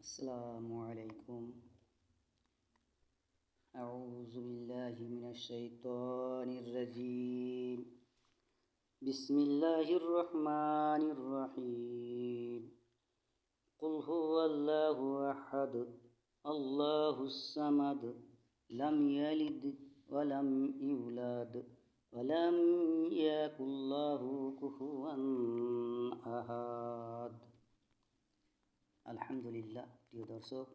السلام عليكم. أعوذ بالله من الشيطان الرجيم. بسم الله الرحمن الرحيم. قل هو الله أحد الله الصمد لم يلد ولم يولد ولم يكن له كفوا أحد. আলহামদুলিল্লাহ, প্রিয় দর্শক,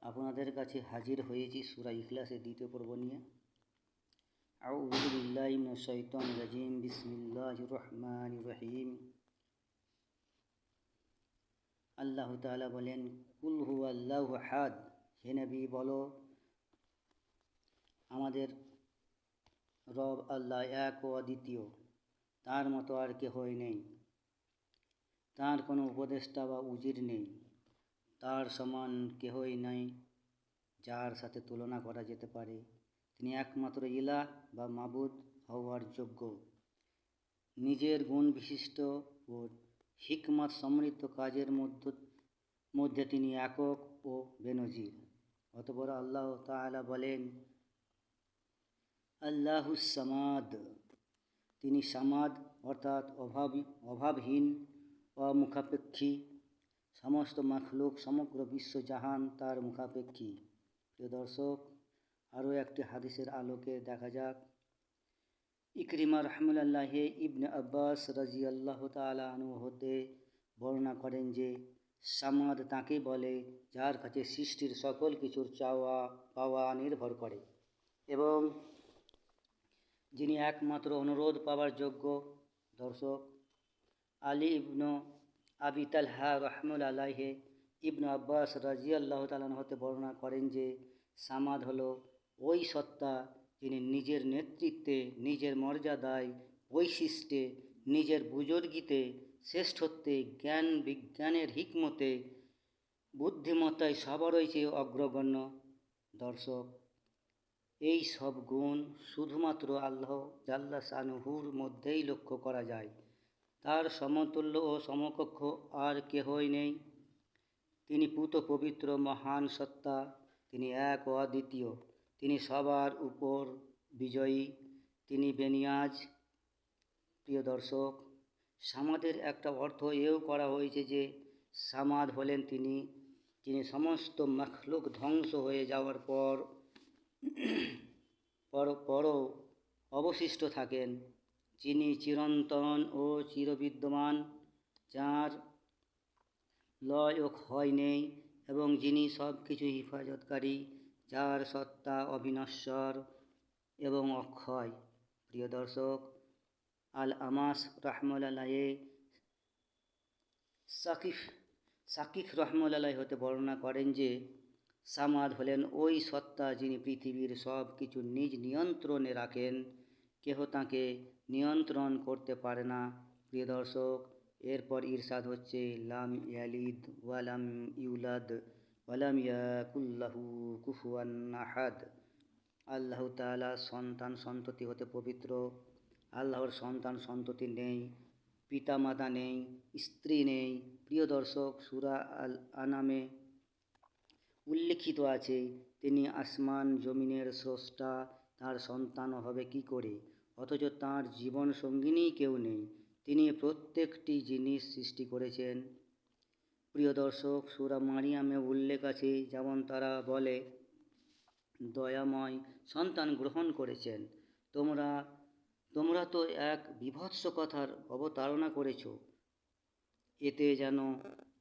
আপনাদের কাছে হাজির হয়েছি সুরা ইখলাসের দ্বিতীয় পর্ব নিয়ে। আউযু বিল্লাহি মিনাশ শাইতানির রাজিম, বিসমিল্লাহির রহমানির রহিম। আল্লাহ তাআলা বলেন, কুল হে নবী, বলো, আমাদের রব আল্লাহ এক ও অদ্বিতীয়। তার মতো আর কেহই নেই। তার কোনো উপদেষ্টা বা উজির নেই। তার সমান কেহই নাই যার সাথে তুলনা করা যেতে পারে। তিনি একমাত্র ইলা বা মাবুদ হওয়ার যোগ্য। নিজের গুণ বিশিষ্ট ও হিকমত সমৃদ্ধ কাজের মধ্য, মধ্যে তিনি একক ও বেনজির। অতপর আল্লাহ তাআলা বলেন আল্লাহুসামাদ তিনি সামাদ অর্থাৎ অভাব, অভাবহীন অমুখাপেক্ষী। সমস্ত মাখলুক, সমগ্র বিশ্বজাহান তার মুখাপেক্ষী। প্রিয় দর্শক, আরও একটি হাদিসের আলোকে দেখা যাক। ইকরিমা রহমুল্লাহে ইবনে আব্বাস রাজি আল্লাহ তালু হতে বর্ণনা করেন যে, সামাদ তাকে বলে, যার কাছে সৃষ্টির সকল কিছুর চাওয়া, পাওয়া নির্ভর করে। এবং যিনি একমাত্র অনুরোধ পাওয়ার যোগ্য দর্শক আলী ইবনু আবি তালহা রহমুল আলাহে ইবনু আব্বাস রাজি আল্লাহ তালান হতে বর্ণনা করেন যে সামাদ হলো ওই সত্তা যিনি নিজের নেতৃত্বে, নিজের মর্যাদায়, বৈশিষ্ট্যে, নিজের বুজুর্গিতে, শ্রেষ্ঠত্বে, জ্ঞান বিজ্ঞানের হিকমতে, বুদ্ধিমত্তায় সবারই চেয়ে অগ্রগণ্য দর্শক। এই সব গুণ শুধুমাত্র আল্লাহ জাল্লা সানুহুর মধ্যেই লক্ষ্য করা যায়। তার সমতুল্য ও সমকক্ষ আর কেহই নেই। তিনি পুত পবিত্র মহান সত্তা, তিনি এক ও অদ্বিতীয় তিনি সবার উপর বিজয়ী, তিনি বেনিয়াজ, প্রিয় দর্শক। সামাদের একটা অর্থ এও করা হয়েছে যে, সামাদ হলেন তিনি, যিনি সমস্ত মখলুক ধ্বংস হয়ে যাওয়ার পর, পরও অবশিষ্ট থাকেন। যিনি চিরন্তন ও চিরবিদ্যমান, যার লয় ও ক্ষয় নেই এবং যিনি সব কিছু হিফাজতকারী, যার সত্তা অবিনশ্বর এবং অক্ষয়। প্রিয় দর্শক, আল আমাস রহমুল্লাহে সাকিফ সাকিফ রহমুল্লাহ হতে বর্ণনা করেন যে, সামাদ হলেন ওই সত্তা যিনি পৃথিবীর সব কিছু নিজ নিয়ন্ত্রণে রাখেন, কেহ তাকে নিয়ন্ত্রণ করতে পারে না। প্রিয় দর্শক, এরপর ইরশাদ হচ্ছে, লাম ইয়ালিদ ওয়ালাম ইউলাদ ওয়ালাম ইয়াকুল্লাহু কুফুয়ান আহাদ। আল্লাহ তাআলা সন্তান সন্ততি হতে পবিত্র। আল্লাহর সন্তান সন্ততি নেই, পিতামাতা নেই, স্ত্রী নেই। প্রিয় দর্শক, সুরা আল আনামে উল্লেখিত আছে, তিনি আসমান জমিনের স্রষ্টা, তার সন্তান হবে কি করে? অথচ তাঁর জীবন সঙ্গিনী কেউ নেই। তিনি প্রত্যেকটি জিনিস সৃষ্টি করেছেন। প্রিয় দর্শক, সুরা মারিয়ামে উল্লেখ আছে, যেমন তারা বলে, দয়াময় সন্তান গ্রহণ করেছেন। তোমরা তোমরা তো এক বিভৎস কথার অবতারণা করেছ। এতে যেন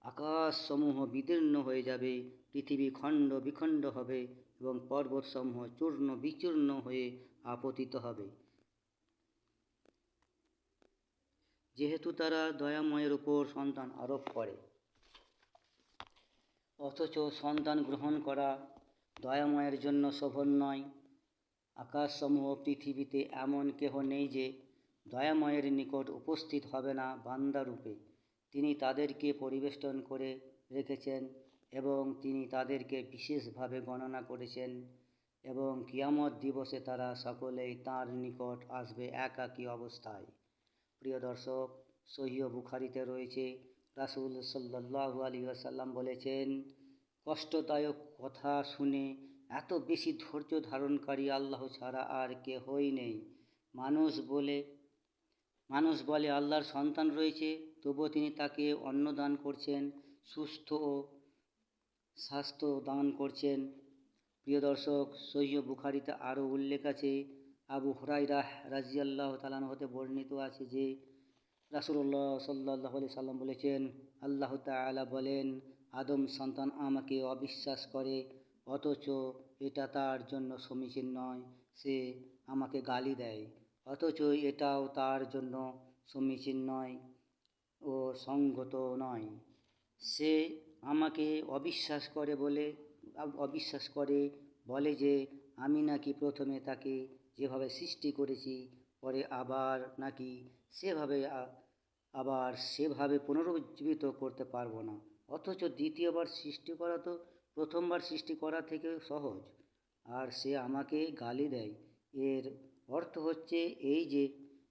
আকাশসমূহ বিদীর্ণ হয়ে যাবে, পৃথিবী খণ্ড বিখণ্ড হবে এবং পর্বতসমূহ চূর্ণ বিচূর্ণ হয়ে আপতিত হবে। যেহেতু তারা দয়াময়ের উপর সন্তান আরোপ করে, অথচ সন্তান গ্রহণ করা দয়াময়ের জন্য শোভন নয়। আকাশসমূহ পৃথিবীতে এমন কেহ নেই যে দয়াময়ের নিকট উপস্থিত হবে না বান্দারূপে। তিনি তাদেরকে পরিবেষ্টন করে রেখেছেন এবং তিনি তাদেরকে বিশেষভাবে গণনা করেছেন এবং কিয়ামত দিবসে তারা সকলেই তাঁর নিকট আসবে একাকী অবস্থায়। প্রিয় দর্শক, সহিহ বুখারিতে রয়েছে, রাসুল সাল্লাহ আলী আসাল্লাম বলেছেন, কষ্টদায়ক কথা শুনে এত বেশি ধৈর্য ধারণকারী আল্লাহ ছাড়া আর কেহই নেই। মানুষ বলে মানুষ বলে, আল্লাহর সন্তান রয়েছে, তবুও তিনি তাকে অন্ন দান করছেন, সুস্থ ও স্বাস্থ্য দান করছেন। প্রিয় দর্শক সৈয় বুখারিতে আরও উল্লেখ আছে আবু হুরাইরাহ রাজিয়াল্লাহ তালান হতে বর্ণিত আছে যে রাসুল্লাহ সাল্লাহ আলি সাল্লাম বলেছেন, আল্লাহ তালা বলেন, আদম সন্তান আমাকে অবিশ্বাস করে, অথচ এটা তার জন্য সমীচীন নয়, সে আমাকে গালি দেয়, অথচ এটাও তার জন্য সমীচীন নয় ও সঙ্গত নয়। সে আমাকে অবিশ্বাস করে বলে, অবিশ্বাস করে বলে যে, আমি নাকি প্রথমে তাকে যেভাবে সৃষ্টি করেছি, পরে আবার নাকি সেভাবে আবার সেভাবে পুনরুজ্জীবিত করতে পারব না। অথচ দ্বিতীয়বার সৃষ্টি করা তো প্রথমবার সৃষ্টি করা থেকে সহজ। আর সে আমাকে গালি দেয়। এর অর্থ হচ্ছে এই যে,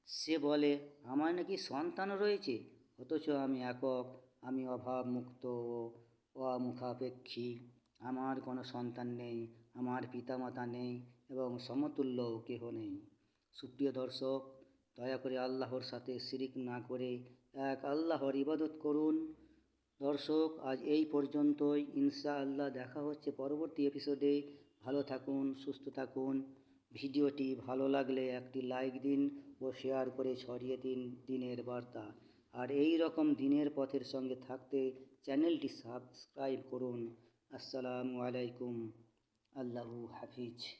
সে বলে আমার নাকি সন্তান রয়েছে? অথচ আমি একক, আমি অভাবমুক্ত ও অমুখাপেক্ষী। আমার কোনো সন্তান নেই, আমার পিতামাতা নেই এবং সমতুল্য কেহ নেই। সুপ্রিয় দর্শক, দয়া করে আল্লাহর সাথে শিরিক না করে এক আল্লাহর ইবাদত করুন। দর্শক, আজ এই পর্যন্তই। ইনশা আল্লাহ দেখা হচ্ছে পরবর্তী এপিসোডে ভালো থাকুন, সুস্থ থাকুন। ভিডিওটি ভালো লাগলে একটি লাইক দিন ও শেয়ার করে ছড়িয়ে দিন দিনের বার্তা। আর এই রকম দিনের পথের সঙ্গে থাকতে চ্যানেলটি সাবস্ক্রাইব করুন। আসসালামু আলাইকুম। আল্লাহু হাফিজ।